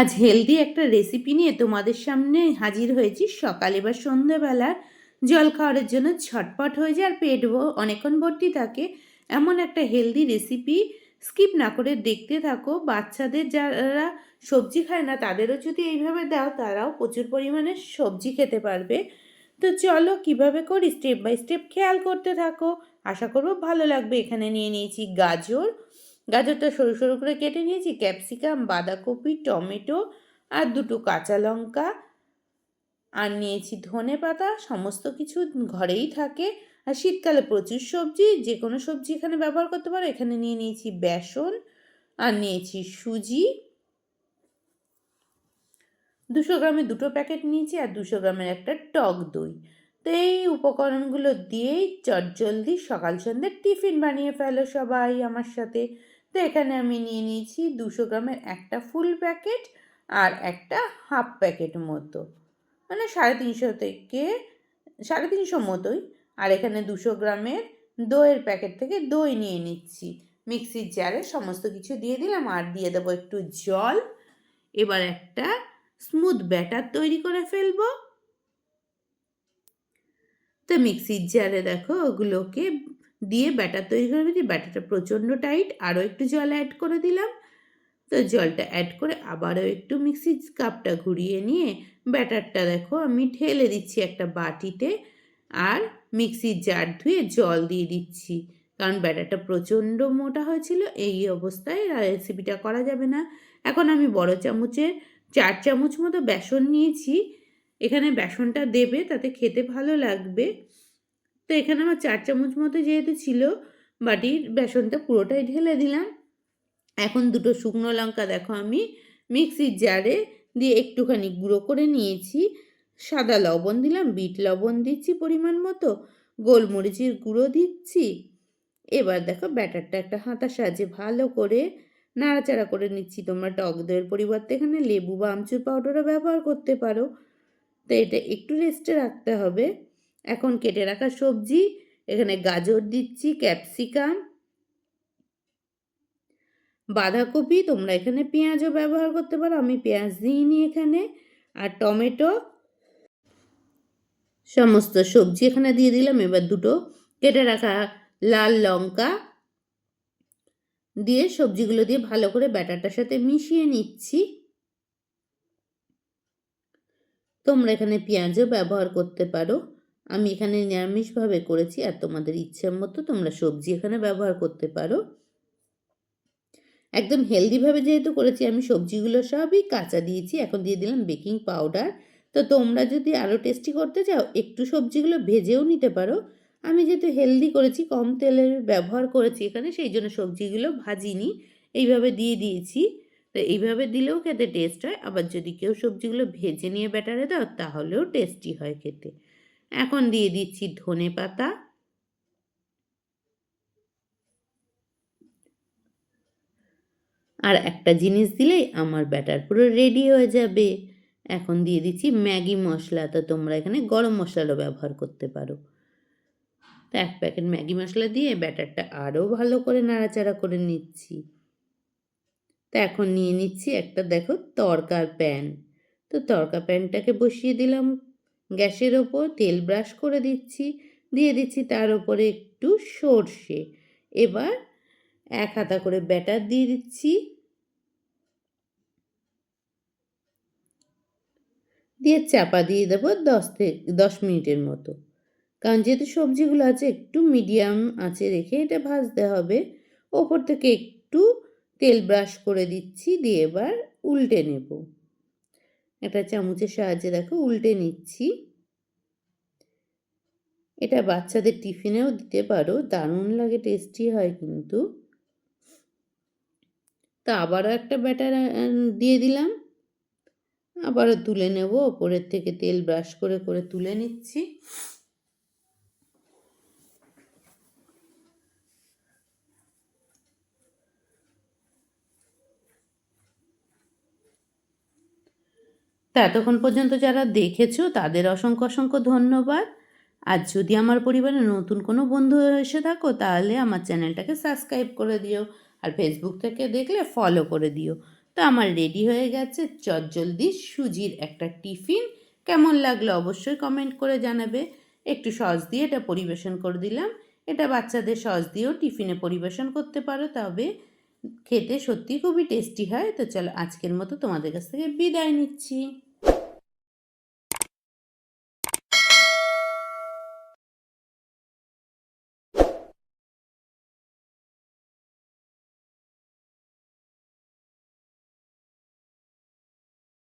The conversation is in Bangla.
আজ হেলদি একটা রেসিপি নিয়ে তোমাদের সামনে হাজির হয়েছি। সকালে বা সন্ধ্যেবেলা জল খাওয়ার জন্য ছটপট হয়ে যায় আর পেট অনেকক্ষণ ভর্তি থাকে। এমন একটা হেলদি রেসিপি স্কিপ না করে দেখতে থাকো। বাচ্চাদের যারা সবজি খায় না, তাদেরও যদি এইভাবে দাও, তারাও প্রচুর পরিমাণে সবজি খেতে পারবে। তো চলো কীভাবে করি? স্টেপ বাই স্টেপ খেয়াল করতে থাকো। আশা করব ভালো লাগবে। এখানে নিয়ে নিয়েছি গাজর গাজরটা সরু সরু করে কেটে নিয়েছি। ক্যাপসিকাম, বাঁধাকপি, টমেটো আর দুটো কাঁচা লঙ্কা। আর নিয়েছি ধনে পাতা, সমস্ত কিছু ঘরেই থাকে। আর শীতকালে প্রচুর সবজি যে কোনো সবজি এখানে ব্যবহার করতে পারো। এখানে নিয়ে নিয়েছি বেসন আর নিয়েছি সুজি। দুশো গ্রামে দুটো প্যাকেট নিয়েছি আর দুশো গ্রামের একটা টক দই। তো এই উপকরণগুলো দিয়েই চটজলদি সকাল সন্ধ্যে টিফিন বানিয়ে ফেলো সবাই আমার সাথে। তো এখানে আমি নিয়ে নিয়েছি দুশো গ্রামের একটা ফুল প্যাকেট আর একটা হাফ প্যাকেট মতো। মানে সাড়ে তিনশো থেকে, সাড়ে তিনশো মতোই। আর এখানে দুশো গ্রামের দইয়ের প্যাকেট থেকে দই নিয়ে নিচ্ছি। মিক্সির জারে সমস্ত কিছু দিয়ে দিলাম আর দিয়ে দেবো একটু জল। এবার একটা স্মুথ ব্যাটার তৈরি করে ফেলব। তো মিক্সির জারে দেখো ওগুলোকে দিয়ে ব্যাটার তৈরি করে ফেলছি ব্যাটারটা প্রচণ্ড টাইট, আরও একটু জল অ্যাড করে দিলাম। তো জলটা অ্যাড করে আবারও একটু মিক্সির কাপটা ঘুরিয়ে নিয়ে ব্যাটারটা দেখো আমি ঢেলে দিচ্ছি একটা বাটিতে আর মিক্সির জার ধুয়ে জল দিয়ে দিচ্ছি। কারণ ব্যাটারটা প্রচণ্ড মোটা হয়েছিল, এই অবস্থায় রেসিপিটা করা যাবে না। এখন আমি বড় চামচের চার চামচ মতো বেসন নিয়েছি। এখানে বেসনটা দেবে, তাতে খেতে ভালো লাগবে। তো এখানে আমার চার চামচ মতো যেহেতু ছিল, বাটির বেসনটা পুরোটাই ঢেলে দিলাম। এখন দুটো শুকনো লঙ্কা দেখো আমি মিক্সির জারে দিয়ে একটুখানি গুঁড়ো করে নিয়েছি। সাদা লবণ দিলাম, বিট লবণ দিচ্ছি পরিমাণ মতো, গোলমরিচের গুঁড়ো দিচ্ছি। এবার দেখো ব্যাটারটা একটা হাতা সাহায্যে ভালো করে নাড়াচাড়া করে নিচ্ছি। তোমরা টক দইয়ের পরিবর্তে এখানে লেবু বা আমচুর পাউডারও ব্যবহার করতে পারো। তো এটা একটু রেস্টে রাখতে হবে। এখন কেটে রাখা সবজি, এখানে গাজর দিচ্ছি, ক্যাপসিকাম, বাঁধাকপি, তোমরা এখানে পেঁয়াজও ব্যবহার করতে পারো, আমি পেঁয়াজ দিইনি এখানে, আর টমেটো, সমস্ত সবজি এখানে দিয়ে দিলাম, এবার দুটো কেটে রাখা লাল লঙ্কা দিয়ে সবজিগুলো দিয়ে ভালো করে ব্যাটারটার সাথে মিশিয়ে নিচ্ছি। তোমরা এখানে পেঁয়াজও ব্যবহার করতে পারো। আমি এখানে নিরামিষভাবে করেছি আর তোমাদের ইচ্ছে মতো তোমরা সবজি এখানে ব্যবহার করতে পারো। একদম হেলদিভাবে যেহেতু করেছি, আমি সবজিগুলো সবই কাঁচা দিয়েছি, এখন দিয়ে দিলাম বেকিং পাউডার তো তোমরা যদি আরও টেস্টি করতে চাও, একটু সবজিগুলো ভেজেও নিতে পারো। আমি যেহেতু হেলদি করেছি, কম তেলের ব্যবহার করেছি এখানে, সেই জন্য সবজিগুলো ভাজিনি, এইভাবে দিয়ে দিয়েছি। তো এইভাবে দিলেও খেতে টেস্ট হয়, আবার যদি কেউ সবজিগুলো ভেজে নিয়ে ব্যাটারে দাও, তাহলেও টেস্টি হয় খেতে। এখন দিয়ে দিচ্ছি ধনে পাতা। আর একটা জিনিস দিলেই আমার ব্যাটার পুরো রেডি হয়ে যাবে। এখন দিয়ে দিচ্ছি ম্যাগি মশলা। তো তোমরা এখানে গরম মশলারও ব্যবহার করতে পারো। তো এক প্যাকেট ম্যাগি মশলা দিয়ে ব্যাটারটা আরও ভালো করে নাড়াচাড়া করে নিচ্ছি। তো এখন নিয়ে নিচ্ছি একটা, দেখো, তরকার প্যান। তো তরকা প্যানটাকে বসিয়ে দিলাম গ্যাসের ওপর তেল ব্রাশ করে দিচ্ছি, দিয়ে দিচ্ছি তার ওপরে একটু সর্ষে। এবার এক হাতা করে ব্যাটার দিয়ে দিচ্ছি। দিয়ে চাপা দিয়ে দেবো দশ থেকে দশ মিনিটের মতো। কারণ যেহেতু সবজিগুলো আছে, একটু মিডিয়াম আছে রেখে এটা ভাজতে হবে। ওপর থেকে একটু তেল ব্রাশ করে দিচ্ছি, দিয়ে এবার উল্টে নেব। একটা চামচের সাহায্যে দেখো, উল্টে নিচ্ছি। এটা বাচ্চাদের টিফিনেও দিতে পারো, দারুণ লাগে টেস্টি হয় কিন্তু। তা আবারও একটা ব্যাটার দিয়ে দিলাম। আবারও তুলে নেব, ওপরের থেকে তেল ব্রাশ করে করে তুলে নিচ্ছি। তা এতক্ষণ পর্যন্ত যারা দেখেছ, তাদের অসংখ্য অসংখ্য ধন্যবাদ। আর যদি আমার পরিবারে নতুন কোনো বন্ধু এসে থাকো, তাহলে আমার চ্যানেলটাকে সাবস্ক্রাইব করে দিও আর ফেসবুক থেকে দেখলে ফলো করে দিও। তো আমার রেডি হয়ে গেছে চটজলদি সুজির একটা টিফিন। কেমন লাগল অবশ্যই কমেন্ট করে জানাবে। একটু সস দিয়ে এটা পরিবেশন করে দিলাম। এটা বাচ্চাদের সস দিয়েও টিফিনে পরিবেশন করতে পারো, তবে খেতে সত্যি খুবই টেস্টি হয়। তো চলো আজকের মতো তোমাদের কাছ থেকে বিদায় নিচ্ছি।